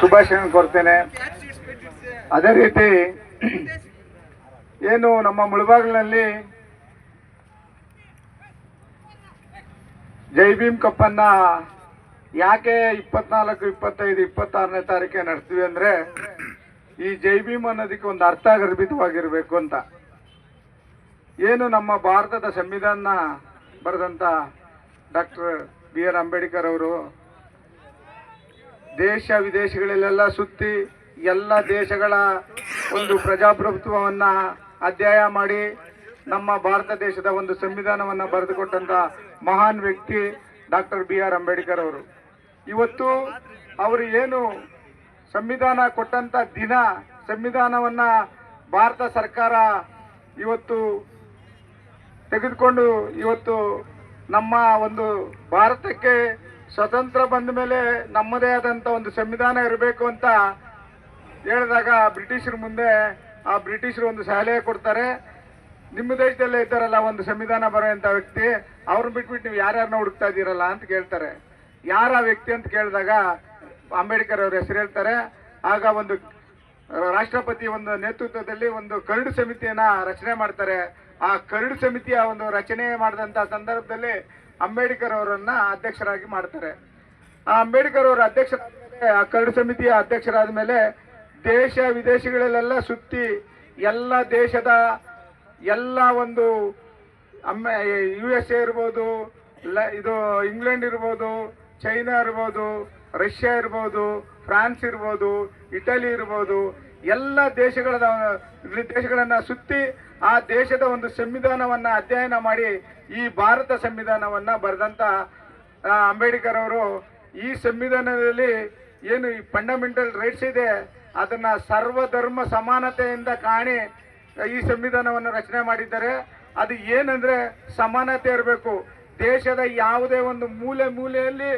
ಶುಭಾಶಯ ಕೊಡ್ತೇನೆ. ಅದೇ ರೀತಿ ಏನು ನಮ್ಮ ಮುಳಬಾಗಿಲಿನಲ್ಲಿ ಜೈ ಭೀಮ್ ಕಪ್ಪನ್ನ ಯಾಕೆ ಇಪ್ಪತ್ನಾಲ್ಕು, ಇಪ್ಪತ್ತೈದು, ಇಪ್ಪತ್ತಾರನೇ ತಾರೀಕೆ ನಡೆಸ್ತೀವಿ ಅಂದ್ರೆ ಈ ಜೈ ಭೀಮ್ ಅನ್ನೋದಕ್ಕೆ ಒಂದು ಅರ್ಥ ಗರ್ಭಿತವಾಗಿರ್ಬೇಕು ಅಂತ. ಏನು ನಮ್ಮ ಭಾರತದ ಸಂವಿಧಾನ ಬರೆದಂತ ಡಾಕ್ಟರ್ ಬಿ ಆರ್ ಅಂಬೇಡ್ಕರ್ ಅವರು ದೇಶ ವಿದೇಶಗಳಲ್ಲೆಲ್ಲ ಸುತ್ತಿ ಎಲ್ಲ ದೇಶಗಳ ಒಂದು ಪ್ರಜಾಪ್ರಭುತ್ವವನ್ನ ಅಧ್ಯಾಯ ಮಾಡಿ ನಮ್ಮ ಭಾರತ ದೇಶದ ಒಂದು ಸಂವಿಧಾನವನ್ನ ಬರೆದುಕೊಟ್ಟಂತ ಮಹಾನ್ ವ್ಯಕ್ತಿ ಡಾಕ್ಟರ್ ಬಿ ಆರ್ ಅಂಬೇಡ್ಕರ್ ಅವರು. ಇವತ್ತು ಅವರು ಏನು ಸಂವಿಧಾನ ಕೊಟ್ಟಂತ ದಿನ ಸಂವಿಧಾನವನ್ನ ಭಾರತ ಸರ್ಕಾರ ಇವತ್ತು ತೆಗೆದುಕೊಂಡು ಇವತ್ತು ನಮ್ಮ ಒಂದು ಭಾರತಕ್ಕೆ ಸ್ವತಂತ್ರ ಬಂದ ಮೇಲೆ ನಮ್ಮದೇ ಆದಂತ ಒಂದು ಸಂವಿಧಾನ ಇರಬೇಕು ಅಂತ ಹೇಳಿದಾಗ ಬ್ರಿಟಿಷರ ಮುಂದೆ ಆ ಬ್ರಿಟಿಷರು ಒಂದು ಸಲಹೆ ಕೊಡ್ತಾರೆ. ನಿಮ್ಮ ದೇಶದಲ್ಲೇ ಇದ್ದಾರಲ್ಲ ಒಂದು ಸಂವಿಧಾನ ಬರುವಂತ ವ್ಯಕ್ತಿ, ಅವ್ರನ್ನ ಬಿಟ್ಬಿಟ್ಟು ನೀವು ಯಾರ್ಯಾರನ್ನ ಹುಡುಕ್ತಾ ಇದ್ದೀರಲ್ಲ ಅಂತ ಕೇಳ್ತಾರೆ. ಯಾರ ವ್ಯಕ್ತಿ ಅಂತ ಕೇಳಿದಾಗ ಅಂಬೇಡ್ಕರ್ ಅವ್ರ ಹೆಸರು ಹೇಳ್ತಾರೆ. ಆಗ ಒಂದು ರಾಷ್ಟ್ರಪತಿ ಒಂದು ನೇತೃತ್ವದಲ್ಲಿ ಒಂದು ಕರಡು ಸಮಿತಿಯನ್ನ ರಚನೆ ಮಾಡ್ತಾರೆ. ಆ ಕರಡು ಸಮಿತಿಯ ಒಂದು ರಚನೆ ಮಾಡಿದಂತ ಸಂದರ್ಭದಲ್ಲಿ ಅಂಬೇಡ್ಕರ್ ಅವರನ್ನ ಅಧ್ಯಕ್ಷರಾಗಿ ಮಾಡ್ತಾರೆ. ಆ ಅಂಬೇಡ್ಕರ್ ಅವರ ಅಧ್ಯಕ್ಷರಾದ್ಮೇಲೆ, ಆ ಕರಡು ಸಮಿತಿಯ ಅಧ್ಯಕ್ಷರಾದ ಮೇಲೆ ದೇಶ ವಿದೇಶಗಳಲ್ಲೆಲ್ಲ ಸುತ್ತಿ ಎಲ್ಲ ದೇಶದ ಎಲ್ಲ ಒಂದು ಯು ಎಸ್ ಎ ಇರ್ಬೋದು ಇದು ಇಂಗ್ಲೆಂಡ್ ಇರ್ಬೋದು ಚೈನಾ ಇರ್ಬೋದು ರಷ್ಯಾ ಇರ್ಬೋದು ಫ್ರಾನ್ಸ್ ಇರ್ಬೋದು ಇಟಲಿ ಇರ್ಬೋದು ಎಲ್ಲ ದೇಶಗಳ ದೇಶಗಳನ್ನ ಸುತ್ತಿ ಆ ದೇಶದ ಒಂದು ಸಂವಿಧಾನವನ್ನ ಅಧ್ಯಯನ ಮಾಡಿ ಈ ಭಾರತ ಸಂವಿಧಾನವನ್ನ ಬರೆದಂತ ಅಂಬೇಡ್ಕರ್ ಅವರು ಈ ಸಂವಿಧಾನದಲ್ಲಿ ಏನು ಈ ಫಂಡಮೆಂಟಲ್ ರೈಟ್ಸ್ ಇದೆ, ಅದನ್ನ ಸರ್ವಧರ್ಮ ಸಮಾನತೆಯಿಂದ ಕಾಣಿ ಈ ಸಂವಿಧಾನವನ್ನು ರಚನೆ ಮಾಡಿದ್ದಾರೆ. ಅದು ಏನಂದ್ರೆ ಸಮಾನತೆ ಇರಬೇಕು. ದೇಶದ ಯಾವುದೇ ಒಂದು ಮೂಲೆ ಮೂಲೆಯಲ್ಲಿ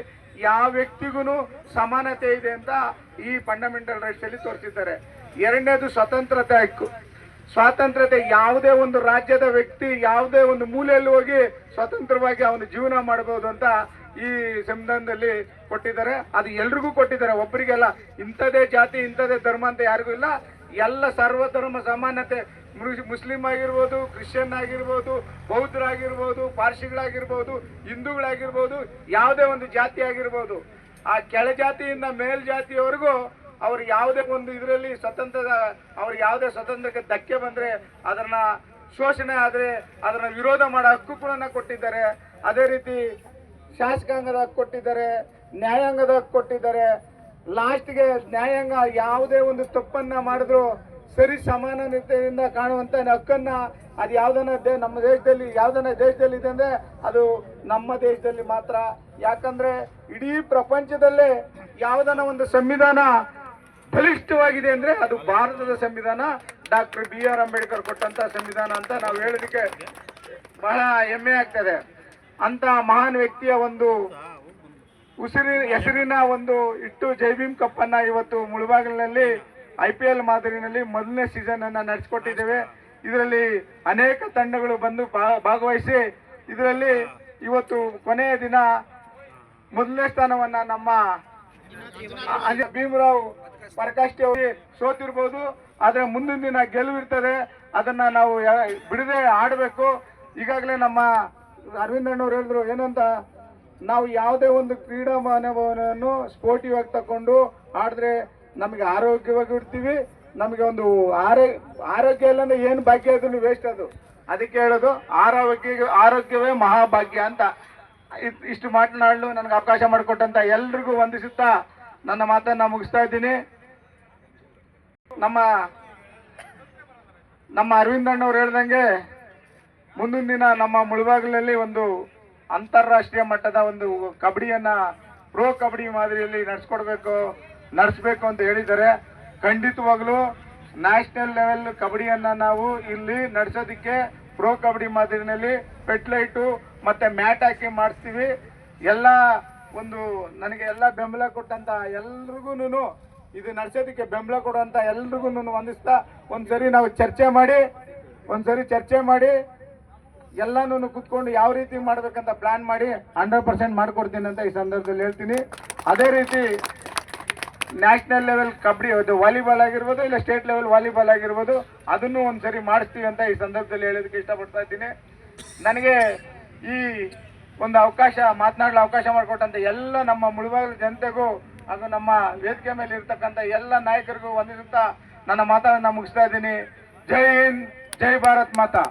ಯಾವ ವ್ಯಕ್ತಿಗೂ ಸಮಾನತೆ ಇದೆ ಅಂತ ಈ ಫಂಡಮೆಂಟಲ್ ರೈಟ್ಸ್ ಅಲ್ಲಿ ತೋರಿಸಿದ್ದಾರೆ. ಎರಡನೇದು ಸ್ವತಂತ್ರತೆ ಹಕ್ಕು. ಸ್ವಾತಂತ್ರ್ಯತೆ ಯಾವುದೇ ಒಂದು ರಾಜ್ಯದ ವ್ಯಕ್ತಿ ಯಾವುದೇ ಒಂದು ಮೂಲೆಯಲ್ಲಿ ಹೋಗಿ ಸ್ವತಂತ್ರವಾಗಿ ಅವನು ಜೀವನ ಮಾಡಬಹುದು ಅಂತ ಈ ಸಂವಿಧಾನದಲ್ಲಿ ಕೊಟ್ಟಿದ್ದಾರೆ. ಅದು ಎಲ್ರಿಗೂ ಕೊಟ್ಟಿದ್ದಾರೆ. ಒಬ್ಬರಿಗೆಲ್ಲ ಇಂಥದೇ ಜಾತಿ ಇಂಥದೇ ಧರ್ಮ ಅಂತ ಯಾರಿಗೂ ಇಲ್ಲ. ಎಲ್ಲ ಸರ್ವಧರ್ಮ ಸಮಾನತೆ. ಮುಸ್- ಮುಸ್ಲಿಂ ಆಗಿರ್ಬೋದು, ಕ್ರಿಶ್ಚಿಯನ್ ಆಗಿರ್ಬೋದು, ಬೌದ್ಧರಾಗಿರ್ಬೋದು, ಪಾರ್ಸಿಗಳಾಗಿರ್ಬೋದು, ಹಿಂದೂಗಳಾಗಿರ್ಬೋದು, ಯಾವುದೇ ಒಂದು ಜಾತಿ ಆಗಿರ್ಬೋದು. ಆ ಕೆಳಜಾತಿಯಿಂದ ಮೇಲ್ಜಾತಿಯವರೆಗೂ ಅವ್ರು ಯಾವುದೇ ಒಂದು ಇದರಲ್ಲಿ ಸ್ವತಂತ್ರದ ಅವ್ರಿಗೆ ಯಾವುದೇ ಸ್ವತಂತ್ರಕ್ಕೆ ಧಕ್ಕೆ ಬಂದರೆ ಅದನ್ನ ಶೋಷಣೆ ಆದರೆ ಅದನ್ನ ವಿರೋಧ ಮಾಡೋ ಹಕ್ಕು ಕೂಡ ಕೊಟ್ಟಿದ್ದಾರೆ. ಅದೇ ರೀತಿ ಶಾಸಕಾಂಗದ ಕೊಟ್ಟಿದ್ದಾರೆ, ನ್ಯಾಯಾಂಗದ ಕೊಟ್ಟಿದ್ದಾರೆ. ಲಾಸ್ಟ್ಗೆ ನ್ಯಾಯಾಂಗ ಯಾವುದೇ ಒಂದು ತಪ್ಪನ್ನ ಮಾಡಿದ್ರು ಸರಿ ಸಮಾನತೆಯಿಂದ ಕಾಣುವಂತ ಹಕ್ಕನ್ನ ಅದು ಯಾವ್ದನ್ನ ನಮ್ಮ ದೇಶದಲ್ಲಿ ಯಾವ್ದನ್ನ ದೇಶದಲ್ಲಿ ಇದೆ ಅಂದ್ರೆ ಅದು ನಮ್ಮ ದೇಶದಲ್ಲಿ ಮಾತ್ರ. ಯಾಕಂದ್ರೆ ಇಡೀ ಪ್ರಪಂಚದಲ್ಲೇ ಯಾವ್ದನ್ನ ಒಂದು ಸಂವಿಧಾನ ಬಲಿಷ್ಠವಾಗಿದೆ ಅಂದ್ರೆ ಅದು ಭಾರತದ ಸಂವಿಧಾನ. ಡಾಕ್ಟರ್ ಬಿ ಆರ್ ಅಂಬೇಡ್ಕರ್ ಕೊಟ್ಟಂತ ಸಂವಿಧಾನ ಅಂತ ನಾವು ಹೇಳೋದಕ್ಕೆ ಬಹಳ ಹೆಮ್ಮೆ ಆಗ್ತದೆ. ಅಂತ ಮಹಾನ್ ವ್ಯಕ್ತಿಯ ಒಂದು ಉಸಿರಿನ ಹೆಸರಿನ ಒಂದು ಇಟ್ಟು ಜೈಭೀಮ್ ಕಪ್ ಅನ್ನ ಇವತ್ತು ಮುಳುಬಾಗಿಲಿನಲ್ಲಿ, ಐ ಪಿ ಎಲ್ ಮಾದರಿನಲ್ಲಿ ಮೊದಲನೇ ಸೀಸನ್ ಅನ್ನ ನಡೆಸಿಕೊಟ್ಟಿದ್ದೇವೆ. ಇದರಲ್ಲಿ ಅನೇಕ ತಂಡಗಳು ಬಂದು ಭಾಗವಹಿಸಿ, ಇದರಲ್ಲಿ ಇವತ್ತು ಕೊನೆಯ ದಿನ ಮೊದಲನೇ ಸ್ಥಾನವನ್ನ ನಮ್ಮ ಭೀಮರಾವ್ ಪರಕಾಷ್ಟಿ ಅವರು ಸೋತಿರ್ಬೋದು. ಆದ್ರೆ ಮುಂದಿನ ದಿನ ಗೆಲುವಿರ್ತದೆ ಅದನ್ನ ನಾವು ಬಿಡದೆ ಆಡಬೇಕು. ಈಗಾಗಲೇ ನಮ್ಮ ಅರವಿಂದ್ ಅಣ್ಣವ್ರು ಹೇಳಿದ್ರು ಏನಂತ, ನಾವು ಯಾವುದೇ ಒಂದು ಕ್ರೀಡಾ ಮನೋಭಾವನೆಯನ್ನು ಸ್ಪೋರ್ಟಿವ್ ಆಗಿ ತಕೊಂಡು ಆಡಿದ್ರೆ ನಮಗೆ ಆರೋಗ್ಯವಾಗಿ ಇರ್ತೀವಿ ನಮಗೆ ಒಂದು ಆರೋಗ್ಯ ಆರೋಗ್ಯ ಇಲ್ಲ ಅಂದ್ರೆ ಏನು ಭಾಗ್ಯ ಅದನ್ನು ವೇಸ್ಟ್ ಅದು. ಅದಕ್ಕೆ ಹೇಳೋದು ಆರೋಗ್ಯ ಆರೋಗ್ಯವೇ ಮಹಾಭಾಗ್ಯ ಅಂತ. ಇಷ್ಟು ಮಾತನಾಡಲು ನನಗೆ ಅವಕಾಶ ಮಾಡಿಕೊಟ್ಟಂತ ಎಲ್ರಿಗೂ ವಂದಿಸುತ್ತಾ ನನ್ನ ಮಾತನ್ನ ಮುಗಿಸ್ತಾ ಇದ್ದೀನಿ. ನಮ್ಮ ನಮ್ಮ ಅರವಿಂದ್ ಅಣ್ಣವ್ರು ಹೇಳ್ದಂಗೆ ಮುಂದಿನ ದಿನ ನಮ್ಮ ಮುಳುಬಾಗಿಲಲ್ಲಿ ಒಂದು ಅಂತಾರಾಷ್ಟ್ರೀಯ ಮಟ್ಟದ ಒಂದು ಕಬಡ್ಡಿಯನ್ನ ಪ್ರೋ ಕಬಡ್ಡಿ ಮಾದರಿಯಲ್ಲಿ ನಡ್ಸ್ಕೊಡ್ಬೇಕು, ನಡೆಸ್ಬೇಕು ಅಂತ ಹೇಳಿದ್ದಾರೆ. ಖಂಡಿತವಾಗ್ಲೂ ನ್ಯಾಷನಲ್ ಲೆವೆಲ್ ಕಬಡ್ಡಿಯನ್ನ ನಾವು ಇಲ್ಲಿ ನಡೆಸೋದಕ್ಕೆ ಪ್ರೋ ಕಬಡ್ಡಿ ಮಾದರಿನಲ್ಲಿ ಪೆಟ್ಲೈಟು ಮತ್ತೆ ಮ್ಯಾಟ್ ಹಾಕಿ ಮಾಡಿಸ್ತೀವಿ. ಎಲ್ಲ ಒಂದು ನನಗೆ ಎಲ್ಲ ಬೆಂಬಲ ಕೊಟ್ಟಂತ ಎಲ್ರಿಗೂ ಇದು ನಡೆಸೋದಕ್ಕೆ ಬೆಂಬಲ ಕೊಡುವಂತ ಎಲ್ರಿಗೂ ಒಂದಿಸ್ತಾ ಒಂದ್ಸರಿ ನಾವು ಚರ್ಚೆ ಮಾಡಿ, ಒಂದ್ಸರಿ ಚರ್ಚೆ ಮಾಡಿ ಎಲ್ಲಾನು ಕುತ್ಕೊಂಡು ಯಾವ ರೀತಿ ಮಾಡ್ಬೇಕಂತ ಪ್ಲಾನ್ ಮಾಡಿ ಹಂಡ್ರೆಡ್ ಪರ್ಸೆಂಟ್ ಮಾಡ್ಕೊಡ್ತೀನಿ ಅಂತ ಈ ಸಂದರ್ಭದಲ್ಲಿ ಹೇಳ್ತೀನಿ. ಅದೇ ರೀತಿ ನ್ಯಾಷನಲ್ ಲೆವೆಲ್ ಕಬಡ್ಡಿ, ಅದು ವಾಲಿಬಾಲ್ ಆಗಿರ್ಬೋದು ಇಲ್ಲ ಸ್ಟೇಟ್ ಲೆವೆಲ್ ವಾಲಿಬಾಲ್ ಆಗಿರ್ಬೋದು, ಅದನ್ನು ಒಂದ್ಸರಿ ಮಾಡಿಸ್ತೀವಿ ಅಂತ ಈ ಸಂದರ್ಭದಲ್ಲಿ ಹೇಳೋದಕ್ಕೆ ಇಷ್ಟಪಡ್ತಾ ಇದ್ದೀನಿ. ನನಗೆ ಈ ಒಂದು ಅವಕಾಶ, ಮಾತನಾಡಲು ಅವಕಾಶ ಮಾಡಿಕೊಟ್ಟಂತ ಎಲ್ಲ ನಮ್ಮ ಮುಳುಬಾಗಿಲು ಜನತೆಗೂ ಅದು ನಮ್ಮ ವೇದಿಕೆ ಮೇಲೆ ಇರ್ತಕ್ಕಂಥ ಎಲ್ಲ ನಾಯಕರಿಗೂ ವಂದಿಸುತ್ತಾ ನನ್ನ ಮಾತನ್ನ ಮುಗಿಸ್ತಾ ಇದ್ದೀನಿ. ಜೈ ಹಿಂದ್, ಜೈ ಭಾರತ್ ಮಾತಾ.